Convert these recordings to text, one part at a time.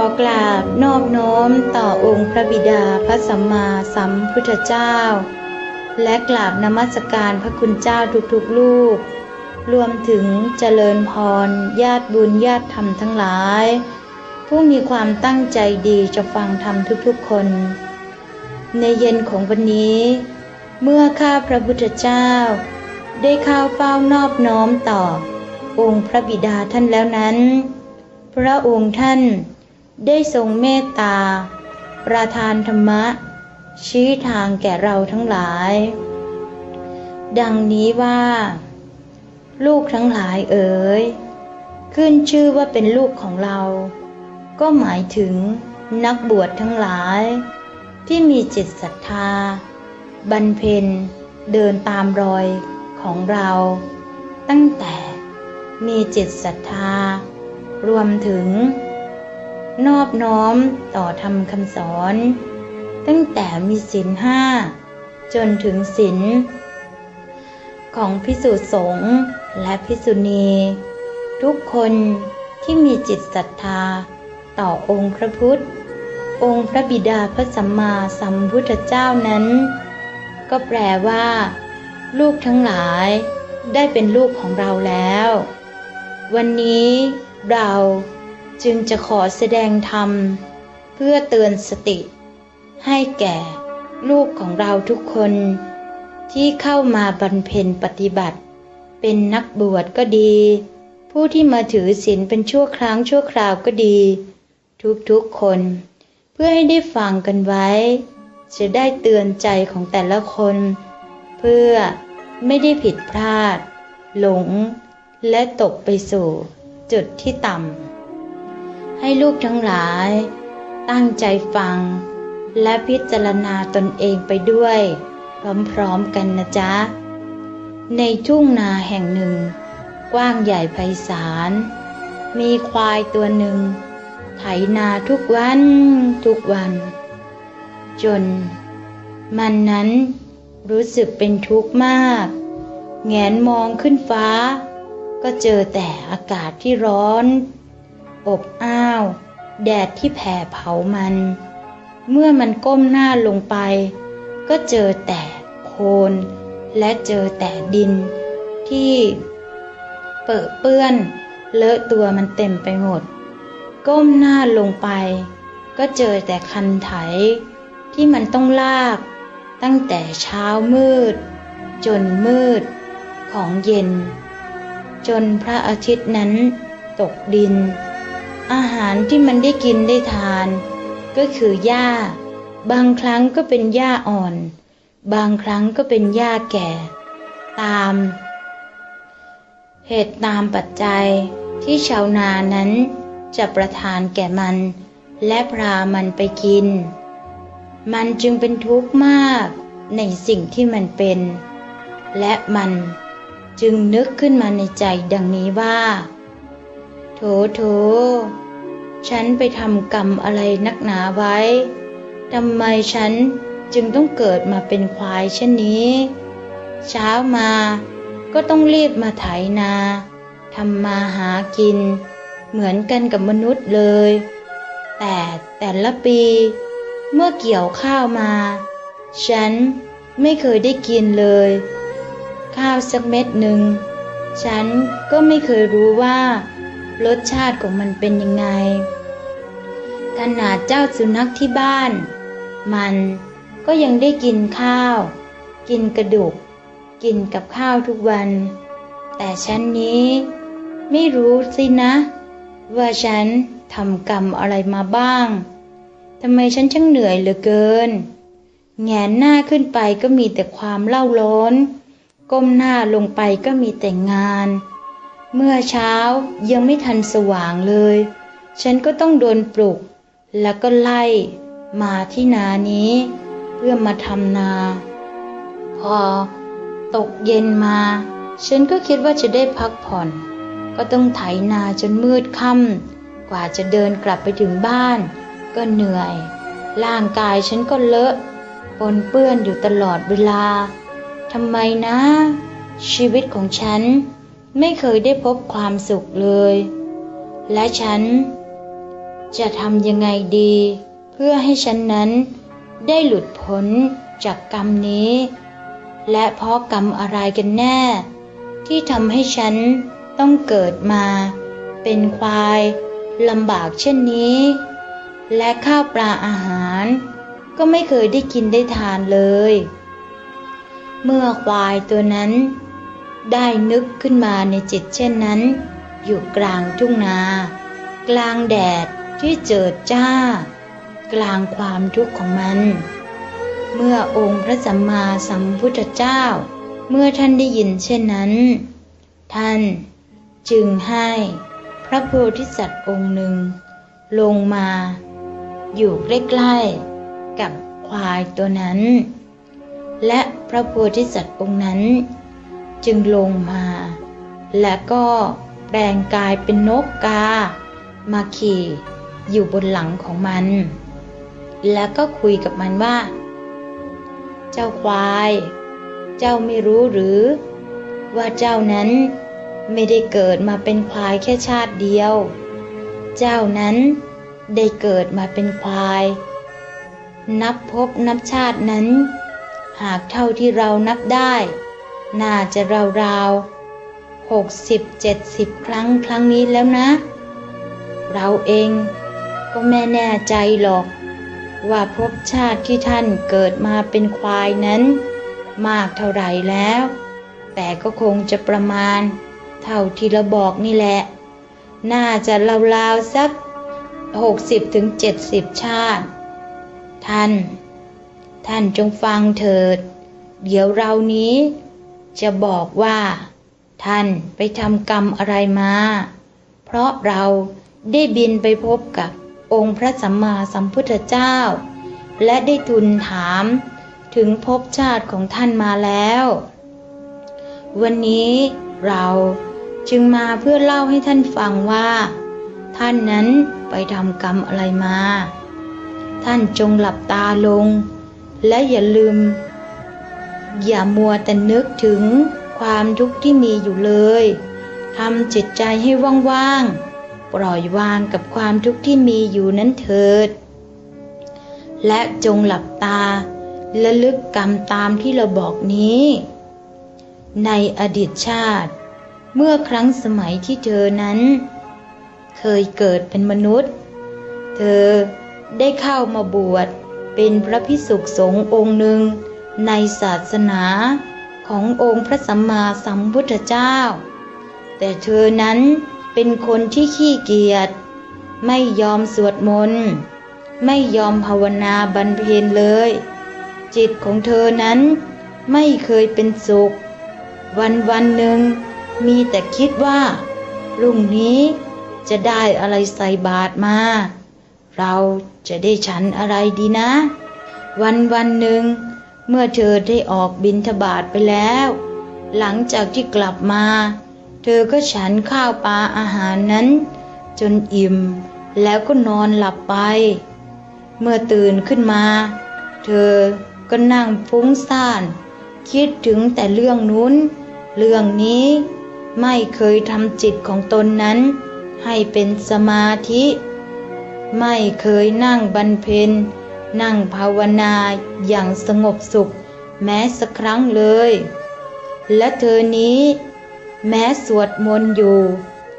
อกราบนอบน้อมต่อองค์พระบิดาพระสัมมาสัมพุทธเจ้า และกราบนมัสการพระคุณเจ้าทุกๆลูก รวมถึงเจริญพร ญาติบุญญาติธรรมทั้งหลาย ผู้มีความตั้งใจดีจะฟังธรรมทุกๆคน ในเย็นของวันนี้ เมื่อข้าพระพุทธเจ้า ได้เข้าเฝ้านอบน้อมต่อ องค์พระบิดาท่านแล้วนั้น พระองค์ท่าน ได้ทรงเมตตา ประทานธรรมะ ชี้ทางแก่เราทั้งหลาย ดังนี้ว่า ลูกทั้งหลายเอ๋ย ขึ้นชื่อว่าเป็นลูกของเรา ก็หมายถึงนักบวชทั้งหลาย ที่มีจิตศรัทธา บรรเพนเดินตามรอยของเรา ตั้งแต่มีจิตศรัทธารวมถึง นอบน้อมต่อธรรมคำสอน ตั้งแต่มีศีลห้าจนถึงศีลของพิสุสงฆ์และพิสุณี ทุกคนที่มีจิตศรัทธา ต่อองค์พระพุทธ องค์พระบิดาพระสัมมาสัมพุทธเจ้านั้น ก็แปลว่า ลูกทั้งหลายได้เป็นลูกของเราแล้ว วันนี้เรา จึงจะขอแสดงธรรม เพื่อเตือนสติ ให้แก่ลูกของเราทุกคน ที่เข้ามาบรรเพ็ญปฏิบัติ เป็นนักบวชก็ดี ผู้ที่มาถือศีลเป็นชั่วครั้งชั่วคราวก็ดี ทุกๆคน เพื่อให้ได้ฟังกันไว้ จะได้เตือนใจของแต่ละคน เพื่อไม่ได้ผิดพลาด หลง และตกไปสู่จุดที่ต่ำ ให้ลูกทั้งหลาย ตั้งใจฟัง และพิจารณาตนเองไปด้วย พร้อมๆกันนะจ๊ะ ในทุ่งนาแห่งหนึ่ง กว้างใหญ่ไพศาล มีควายตัวหนึ่ง ไถนาทุกวันทุกวัน จน มันนั้นรู้สึกเป็นทุกข์มาก แงนมองขึ้นฟ้า ก็เจอแต่อากาศที่ร้อน อบอ้าว แดดที่แผ่เผามัน เมื่อมันก้มหน้าลงไป ก็เจอแต่โคลนและเจอแต่ดิน ที่เปื้อเปื้อน เลอะตัวมันเต็มไปหมด ก้มหน้าลงไป ก็เจอแต่คันไถ ที่มันต้องลาก ตั้งแต่เช้ามืด จนมืดของเย็น จนพระอาทิตย์นั้นตกดิน อาหารที่มันได้กินได้ทาน ก็คือหญ้า บางครั้งก็เป็นหญ้าอ่อน บางครั้งก็เป็นหญ้าแก่ ตาม เหตุตามปัจจัยที่ชาวนานั้นจะประทานแก่มัน และพรามันไปกิน มันจึงเป็นทุกข์มากในสิ่งที่มันเป็น และมันจึงนึกขึ้นมาในใจดังนี้ว่า โถโถ ฉันไปทำกรรมอะไรนักหนาไว้ทำไมฉันจึงต้องเกิดมาเป็นควายเช่นนี้ เช้ามาก็ต้องรีบมาไถนาทำมาหากิน เหมือนกันกับมนุษย์เลย แต่แต่ละปีเมื่อเกี่ยวข้าวมา ฉันไม่เคยได้กินเลย ข้าวสักเม็ดหนึ่ง ฉันก็ไม่เคยรู้ว่า รสชาติของมันเป็นยังไง ขนาดเจ้าสุนัขที่บ้าน มันก็ยังได้กินข้าว กินกระดูก กินกับข้าวทุกวัน แต่ฉันนี้ ไม่รู้สินะ ว่าฉันทำกรรมอะไรมาบ้างทำไมฉันช่างเหนื่อยเหลือเกิน แงนหน้าขึ้นไปก็มีแต่ความเล่าร้อน ก้มหน้าลงไปก็มีแต่งาน เมื่อเช้ายังไม่ทันสว่างเลย ฉันก็ต้องโดนปลุก แล้วก็ไล่มาที่นานี้ เพื่อมาทำนา พอตกเย็นมา ฉันก็คิดว่าจะได้พักผ่อน ก็ต้องไถนาจนมืดค่ำกว่าจะเดินกลับไปถึงบ้าน ก็เหนื่อย ร่างกายฉันก็เลอะปนเปื้อนอยู่ตลอดเวลาทำไมนะ ชีวิตของฉัน ไม่เคยได้พบความสุขเลย และฉัน จะทำยังไงดี เพื่อให้ฉันนั้น ได้หลุดพ้นจากกรรมนี้ และเพราะกรรมอะไรกันแน่ ที่ทำให้ฉันต้องเกิดมา เป็นควายลำบากเช่นนี้ และข้าวปลาอาหาร ก็ไม่เคยได้กินได้ทานเลย เมื่อควายตัวนั้น ได้นึกขึ้นมาในจิตเช่นนั้น อยู่กลางทุ่งนา กลางแดดที่เจิดจ้า กลางความทุกข์ของมัน เมื่อองค์พระสัมมาสัมพุทธเจ้า เมื่อท่านได้ยินเช่นนั้น ท่านจึงให้พระโพธิสัตว์องค์หนึ่ง ลงมา อยู่ใกล้ๆกับควายตัวนั้น และพระโพธิสัตว์องค์นั้น จึงลงมา และก็แปลงกายเป็นนกกา มาขี่อยู่บนหลังของมัน แล้วก็คุยกับมันว่า เจ้าควาย เจ้าไม่รู้หรือ ว่าเจ้านั้นไม่ได้เกิดมาเป็นควายแค่ชาติเดียว เจ้านั้นได้เกิดมาเป็นควาย นับพบนับชาตินั้น หากเท่าที่เรานับได้ น่าจะราวๆหกสิบเจ็ดสิบครั้งครั้งนี้แล้วนะ เราเองก็ไม่แน่ใจหรอก ว่าภพชาติที่ท่านเกิดมาเป็นควายนั้น มากเท่าไหร่แล้ว แต่ก็คงจะประมาณ เท่าที่เราบอกนี่แหละ น่าจะราวๆสักหกสิบถึงเจ็ดสิบชาติ ท่าน ท่านจงฟังเถิด เดี๋ยวเรานี้ จะบอกว่า ท่านไปทำกรรมอะไรมา เพราะเราได้บินไปพบกับองค์พระสัมมาสัมพุทธเจ้า และได้ทูลถามถึงภพชาติของท่านมาแล้ว วันนี้เราจึงมาเพื่อเล่าให้ท่านฟังว่า ท่านนั้นไปทำกรรมอะไรมา ท่านจงหลับตาลง และอย่าลืม อย่ามัวแต่นึกถึงความทุกข์ที่มีอยู่เลยทำจิตใจให้ว่างๆ ปล่อยวางกับความทุกข์ที่มีอยู่นั้นเถิด และจงหลับตาและลึกกรรมตามที่เราบอกนี้ ในอดีตชาติ เมื่อครั้งสมัยที่เธอนั้น เคยเกิดเป็นมนุษย์ เธอได้เข้ามาบวชเป็นพระพิสุขสงฆ์องค์หนึ่ง ในศาสนาขององค์พระสัมมาสัมพุทธเจ้า แต่เธอนั้นเป็นคนที่ขี้เกียจไม่ยอมสวดมนต์ไม่ยอมภาวนาบรรเพนเลย จิตของเธอนั้นไม่เคยเป็นสุข วันวันหนึ่งมีแต่คิดว่ารุ่งนี้จะได้อะไรใส่บาตรมา เราจะได้ฉันอะไรดีนะ วันวันหนึ่ง เมื่อเธอได้ออกบินทบาทไปแล้ว หลังจากที่กลับมา เธอก็ฉันข้าวปลาอาหารนั้น จนอิ่มแล้วก็นอนหลับไป เมื่อตื่นขึ้นมา เธอก็นั่งฟุ้งซ่าน คิดถึงแต่เรื่องนู้น เรื่องนี้ไม่เคยทำจิตของตนนั้น ให้เป็นสมาธิ ไม่เคยนั่งบรรเพน นั่งภาวนาอย่างสงบสุข แม้สักครั้งเลย และเธอนี้ แม้สวดมนต์อยู่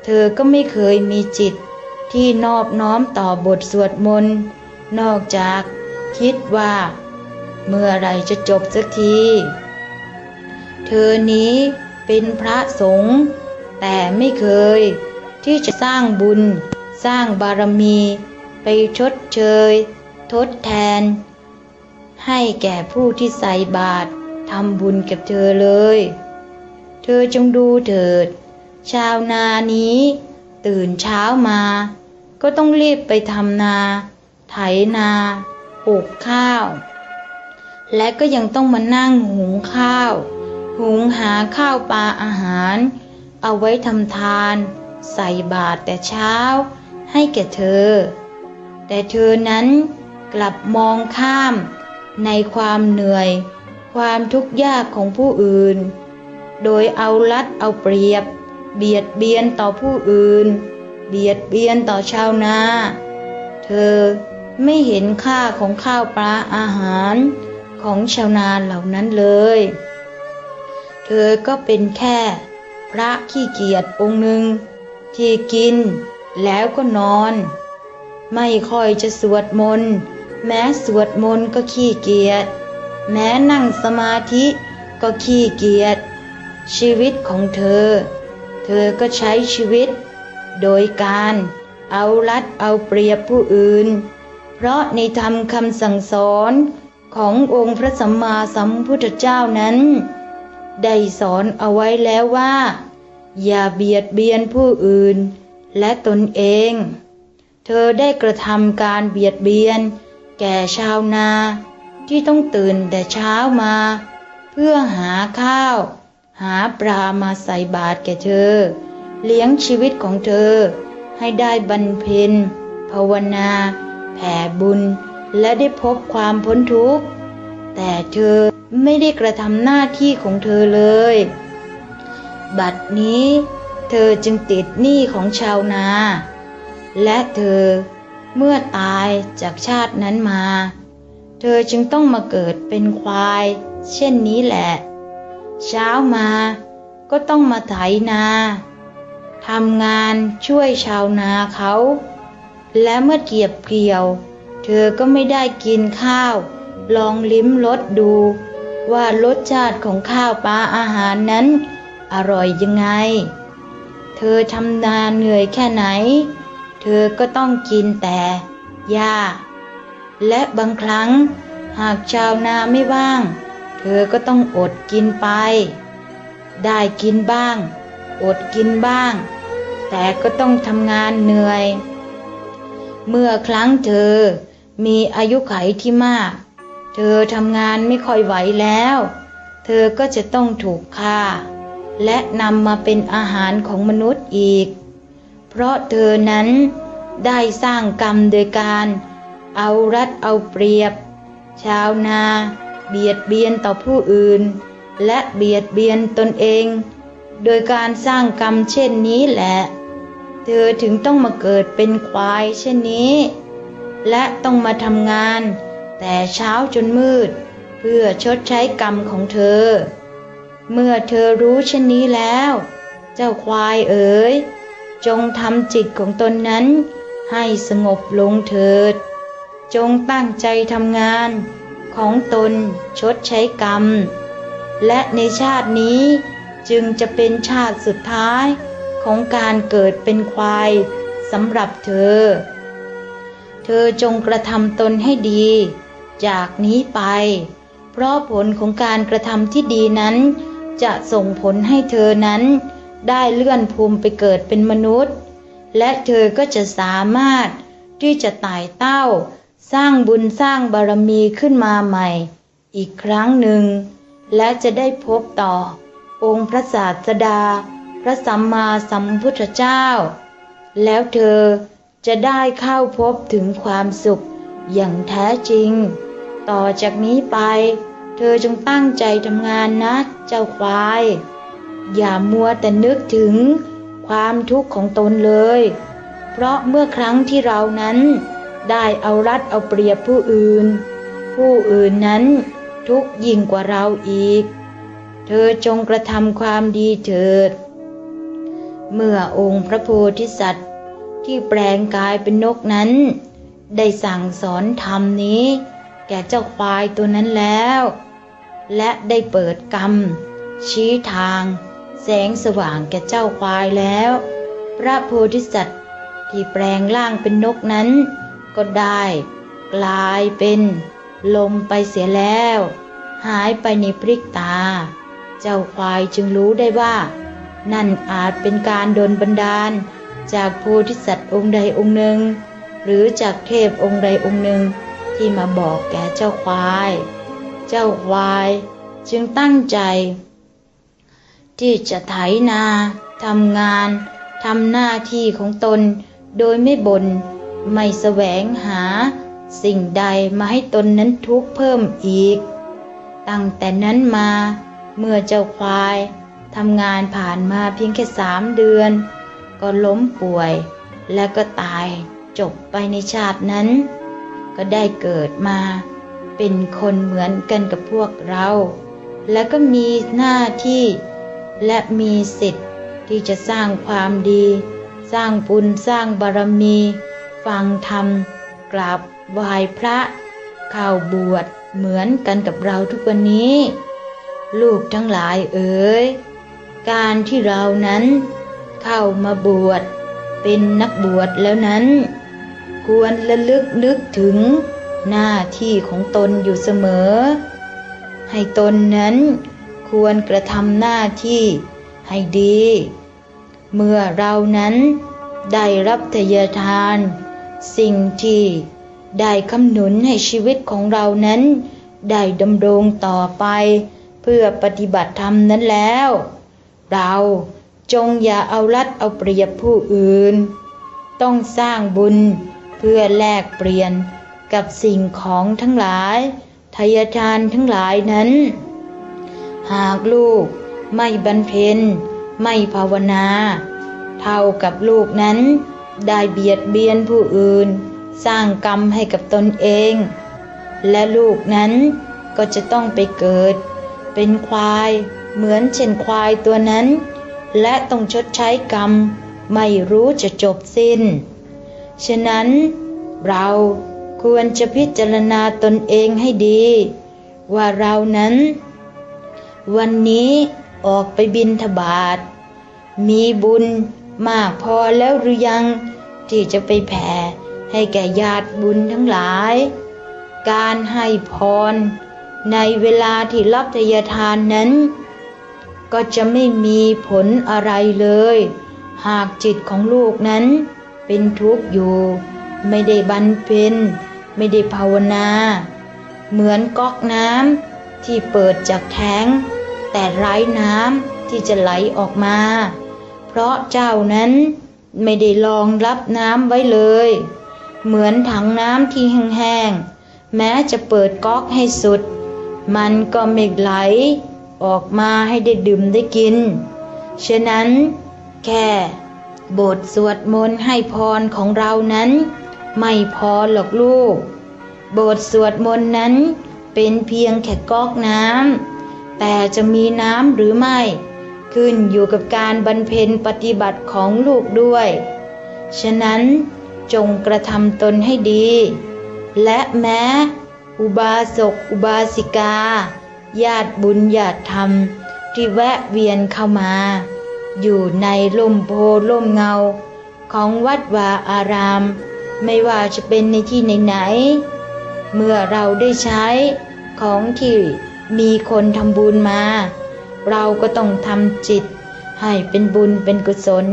เธอก็ไม่เคยมีจิต ที่นอบน้อมต่อบทสวดมนต์นอกจากคิดว่า เมื่อไรจะจบสักที เธอนี้เป็นพระสงฆ์แต่ไม่เคย ที่จะสร้างบุญ สร้างบารมี ไปชดเชย ทดแทน ให้แก่ผู้ที่ใส่บาตรทำบุญกับเธอเลย เธอจงดูเถิด ชาวนานี้ ตื่นเช้ามา ก็ต้องรีบไปทำนา ไถนาปลูกข้าว และก็ยังต้องมานั่งหุงข้าว หุงหาข้าวปลาอาหาร เอาไว้ทำทาน ใส่บาตรแต่เช้า ให้แก่เธอ แต่เธอนั้น กลับมองข้าม ในความเหนื่อย ความทุกข์ยากของผู้อื่น โดยเอารัดเอาเปรียบ เบียดเบียนต่อผู้อื่น เบียดเบียนต่อชาวนา เธอไม่เห็นค่าของข้าวปลาอาหารของชาวนาเหล่านั้นเลย เธอก็เป็นแค่พระขี้เกียจองค์หนึ่งที่กินแล้วก็นอน ไม่ค่อยจะสวดมนต์ แม้สวดมนต์ก็ขี้เกียจ แม้นั่งสมาธิก็ขี้เกียจ ชีวิตของเธอ เธอก็ใช้ชีวิต โดยการเอารัดเอาเปรียบผู้อื่น เพราะในธรรมคำสั่งสอนขององค์พระสัมมาสัมพุทธเจ้านั้น ได้สอนเอาไว้แล้วว่า อย่าเบียดเบียนผู้อื่นและตนเอง เธอได้กระทำการเบียดเบียน แก่ชาวนาที่ต้องตื่นแต่เช้ามา เพื่อหาข้าว หาปลามาใส่บาตรแก่เธอ เลี้ยงชีวิตของเธอ ให้ได้บรรเพ็ญภาวนาแผ่บุญและได้พบความพ้นทุกข์ แต่เธอไม่ได้กระทำหน้าที่ของเธอเลย บัดนี้ เธอจึงติดหนี้ของชาวนา และเธอ เมื่อตายจากชาตินั้นมา เธอจึงต้องมาเกิดเป็นควาย เช่นนี้แหละ เช้ามาก็ต้องมาไถนาทำงานช่วยชาวนาเขา และเมื่อเกียบเกี่ยว เธอก็ไม่ได้กินข้าว ลองลิ้มรสดู ว่ารสชาติของข้าวปลาอาหารนั้น อร่อยยังไง เธอทำนาเหนื่อยแค่ไหน เธอก็ต้องกินแต่หญ้า และบางครั้งหากชาวนาไม่ว่าง เธอก็ต้องอดกินไป ได้กินบ้าง อดกินบ้าง แต่ก็ต้องทำงานเหนื่อย เมื่อครั้งเธอมีอายุไขที่มาก เธอทำงานไม่ค่อยไหวแล้ว เธอก็จะต้องถูกฆ่า และนำมาเป็นอาหารของมนุษย์อีก เพราะเธอนั้นได้สร้างกรรมโดยการ เอารัดเอาเปรียบ ชาวนา เบียดเบียนต่อผู้อื่น และเบียดเบียนตนเอง โดยการสร้างกรรมเช่นนี้แหละ เธอถึงต้องมาเกิดเป็นควายเช่นนี้ และต้องมาทำงาน แต่เช้าจนมืด เพื่อชดใช้กรรมของเธอ เมื่อเธอรู้เช่นนี้แล้ว เจ้าควายเอ๋ย จงทำจิตของตนนั้น ให้สงบลงเถิด จงตั้งใจทำงานของตนชดใช้กรรม และในชาตินี้จึงจะเป็นชาติสุดท้ายของการเกิดเป็นควายสำหรับเธอ เธอจงกระทำตนให้ดี จากนี้ไป เพราะผลของการกระทำที่ดีนั้น จะส่งผลให้เธอนั้น ได้เลื่อนภูมิไปเกิดเป็นมนุษย์ และเธอก็จะสามารถที่จะไต่เต้า สร้างบุญสร้างบารมีขึ้นมาใหม่ อีกครั้งหนึ่ง และจะได้พบต่อ องค์พระศาสดา พระสัมมาสัมพุทธเจ้า แล้วเธอจะได้เข้าพบถึงความสุขอย่างแท้จริง ต่อจากนี้ไป เธอจงตั้งใจทำงานนะ เจ้าควาย อย่ามัวแต่นึกถึงความทุกข์ของตนเลย เพราะเมื่อครั้งที่เรานั้น ได้เอารัดเอาเปรียบผู้อื่น ผู้อื่นนั้นทุกยิ่งกว่าเราอีก เธอจงกระทำความดีเถิด เมื่อองค์พระโพธิสัตว์ที่แปลงกายเป็นนกนั้น ได้สั่งสอนธรรมนี้ แก่เจ้าควายตัวนั้นแล้ว และได้เปิดกรรม ชี้ทาง แสงสว่างแก่เจ้าควายแล้ว พระโพธิสัตว์ที่แปลงร่างเป็นนกนั้น ก็ได้กลายเป็นลมไปเสียแล้ว หายไปในพริกตา เจ้าควายจึงรู้ได้ว่า นั่นอาจเป็นการโดลบันดาล จากโพธิสัตว์องค์ใดองค์หนึ่ง หรือจากเทพองค์ใดองค์หนึ่งที่มาบอกแก่เจ้าควาย เจ้าควายจึงตั้งใจ ที่จะไถนาทำงานทำหน้าที่ของตน โดยไม่บน่นไม่แสวงหา สิ่งใดมาให้ตนนั้นทุกข์เพิ่มอีก ตั้งแต่นั้นมา เมื่อเจ้าควายทำงานผ่านมาเพียงแค่สามเดือน ก็ล้มป่วย และก็ตายจบไปในชาตินั้น ก็ได้เกิดมา เป็นคนเหมือนกันกับพวกเรา และก็มีหน้าที่ และมีสิทธิ์ที่จะสร้างความดี สร้างบุญสร้างบารมี ฟังธรรมกราบไหว้พระเข้าบวชเหมือนกันกับเราทุกวันนี้ ลูกทั้งหลายเอ๋ยการที่เรานั้น เข้ามาบวชเป็นนักบวชแล้วนั้น ควรระลึกนึกถึงหน้าที่ของตนอยู่เสมอ ให้ตนนั้น ควรกระทำหน้าที่ให้ดี เมื่อเรานั้นได้รับทยทาน สิ่งที่ได้คำนุนให้ชีวิตของเรานั้น ได้ดำรงต่อไปเพื่อปฏิบัติธรรมนั้นแล้ว เราจงอย่าเอารัดเอาเปรียบผู้อื่น ต้องสร้างบุญเพื่อแลกเปลี่ยนกับสิ่งของทั้งหลายทายทานทั้งหลายนั้น หากลูกไม่บรรเพ็ญไม่ภาวนา เท่ากับลูกนั้น ได้เบียดเบียนผู้อื่น สร้างกรรมให้กับตนเอง และลูกนั้นก็จะต้องไปเกิด เป็นควายเหมือนเช่นควายตัวนั้น และต้องชดใช้กรรม ไม่รู้จะจบสิ้น ฉะนั้นเราควรจะพิจารณาตนเองให้ดี ว่าเรานั้น วันนี้ออกไปบินทบาท มีบุญมากพอแล้วหรือยังที่จะไปแผ่ให้แก่ญาติบุญทั้งหลาย การให้พร ในเวลาที่รับทยทานนั้น ก็จะไม่มีผลอะไรเลย หากจิตของลูกนั้นเป็นทุกข์อยู่ ไม่ได้บรรเพ็ญไม่ได้ภาวนา เหมือนก๊อกน้ำ ที่เปิดจากแท้ง แต่ไร้น้ำที่จะไหลออกมา เพราะเจ้านั้นไม่ได้รองรับน้ำไว้เลย เหมือนถังน้ำที่แห้งๆแม้จะเปิดก๊อกให้สุด มันก็ไม่ไหลออกมาให้ได้ดื่มได้กิน ฉะนั้นแค่บทสวดมนต์ให้พรของเรานั้น ไม่พอหรอกลูก บทสวดมนต์นั้น เป็นเพียงแค่ก๊อกน้ำแต่จะมีน้ำหรือไม่ ขึ้นอยู่กับการบรรเพ็ญปฏิบัติของลูกด้วย ฉะนั้นจงกระทำตนให้ดี และแม้ อุบาสกอุบาสิกา ญาติบุญญาติธรรม ที่แวะเวียนเข้ามา อยู่ในล่มโพล่มเงา ของวัดวาอาราม ไม่ว่าจะเป็นในที่ไหนๆ เมื่อเราได้ใช้ของที่มีคนทำบุญมา เราก็ต้องทำจิต ให้เป็นบุญเป็นกุศล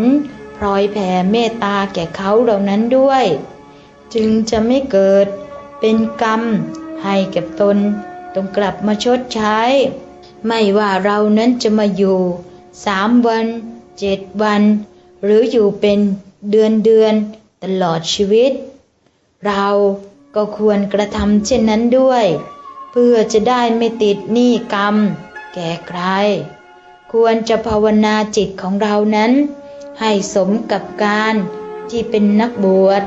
พลอยแผ่เมตตาแก่เขาเหล่านั้นด้วย จึงจะไม่เกิดเป็นกรรม ให้กับตนต้องกลับมาชดใช้ ไม่ว่าเรานั้นจะมาอยู่สามวันเจ็ดวัน หรืออยู่เป็นเดือนเดือนตลอดชีวิต เรา ก็ควรกระทำเช่นนั้นด้วย เพื่อจะได้ไม่ติดหนี้กรรม แก่ใคร ควรจะภาวนาจิตของเรานั้น ให้สมกับการที่เป็นนักบวช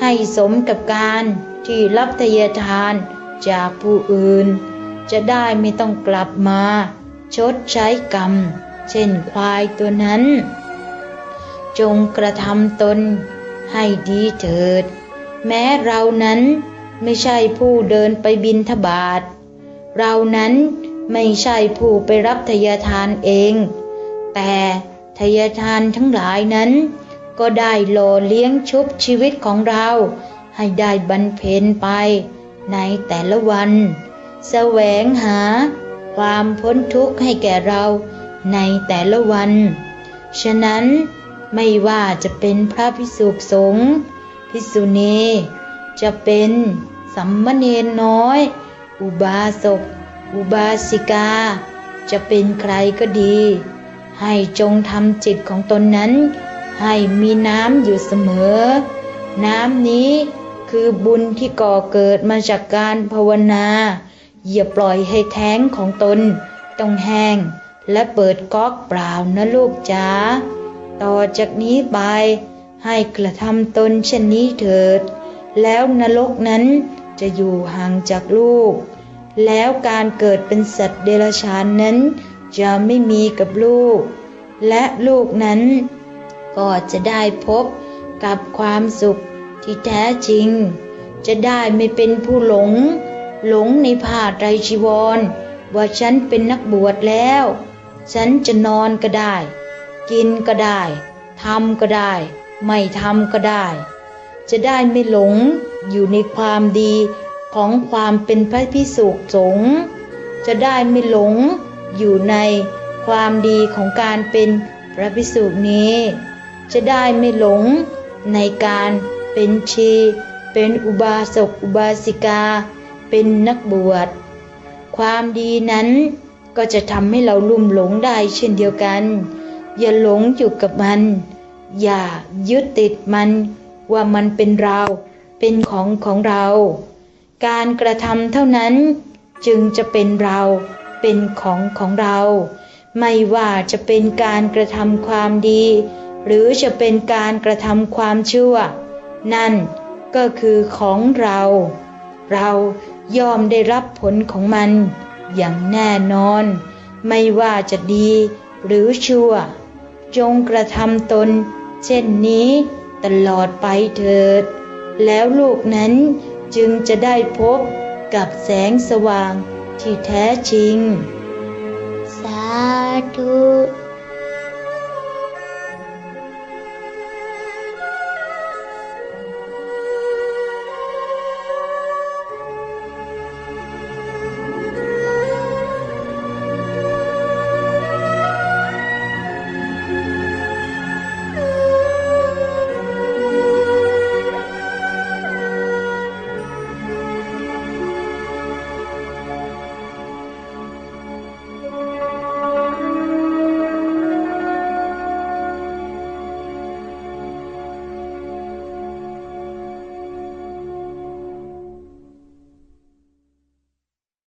ให้สมกับการที่รับทยทานจากผู้อื่น จะได้ไม่ต้องกลับมา ชดใช้กรรม เช่นควายตัวนั้น จงกระทำตนให้ดีเถิด แม้เรานั้นไม่ใช่ผู้เดินไปบินทบาท เรานั้นไม่ใช่ผู้ไปรับทยทานเอง แต่ทยทานทั้งหลายนั้น ก็ได้หล่อเลี้ยงชุบชีวิตของเราให้ได้บรรเพนไปในแต่ละวัน แสวงหาความพ้นทุกข์ให้แก่เราในแต่ละวัน ฉะนั้นไม่ว่าจะเป็นพระพิสุสงฆ์ พิสุณีจะเป็นสัมมเนรน้อย อุบาสก อุบาสิกา จะเป็นใครก็ดี ให้จงทำจิตของตนนั้น ให้มีน้ำอยู่เสมอ น้ำนี้คือบุญที่ก่อเกิดมาจากการภาวนา อย่าปล่อยให้แท้งของตนต้องแห้งและเปิดก๊อกเปล่านะลูกจ๋าต่อจากนี้ไป ให้กระทำตนเช่นนี้เถิด แล้วนรกนั้นจะอยู่ห่างจากลูก แล้วการเกิดเป็นสัตว์เดรัจฉานนั้น จะไม่มีกับลูก และลูกนั้น ก็จะได้พบกับความสุขที่แท้จริง จะได้ไม่เป็นผู้หลง หลงในผ้าไตรจีวร ว่าฉันเป็นนักบวชแล้ว ฉันจะนอนก็ได้ กินก็ได้ทำก็ได้ ไม่ทำก็ได้ จะได้ไม่หลงอยู่ในความดีของความเป็นพระพิสุสงฆ์จะได้ไม่หลงอยู่ในความดีของการเป็นพระพิสุนี้ จะได้ไม่หลงในการเป็นชี เป็นอุบาสกอุบาสิกา เป็นนักบวช ความดีนั้นก็จะทำให้เราลุ่มหลงได้เช่นเดียวกัน อย่าหลงอยู่กับมัน อย่ายึดติดมันว่ามันเป็นเรา เป็นของของเรา การกระทำเท่านั้นจึงจะเป็นเรา เป็นของของเรา ไม่ว่าจะเป็นการกระทำความดี หรือจะเป็นการกระทำความชั่ว นั่นก็คือของเรา เรายอมได้รับผลของมัน อย่างแน่นอน ไม่ว่าจะดีหรือชั่ว จงกระทำตน เช่นนี้ตลอดไปเถิด แล้วลูกนั้นจึงจะได้พบกับแสงสว่างที่แท้จริง สาธุ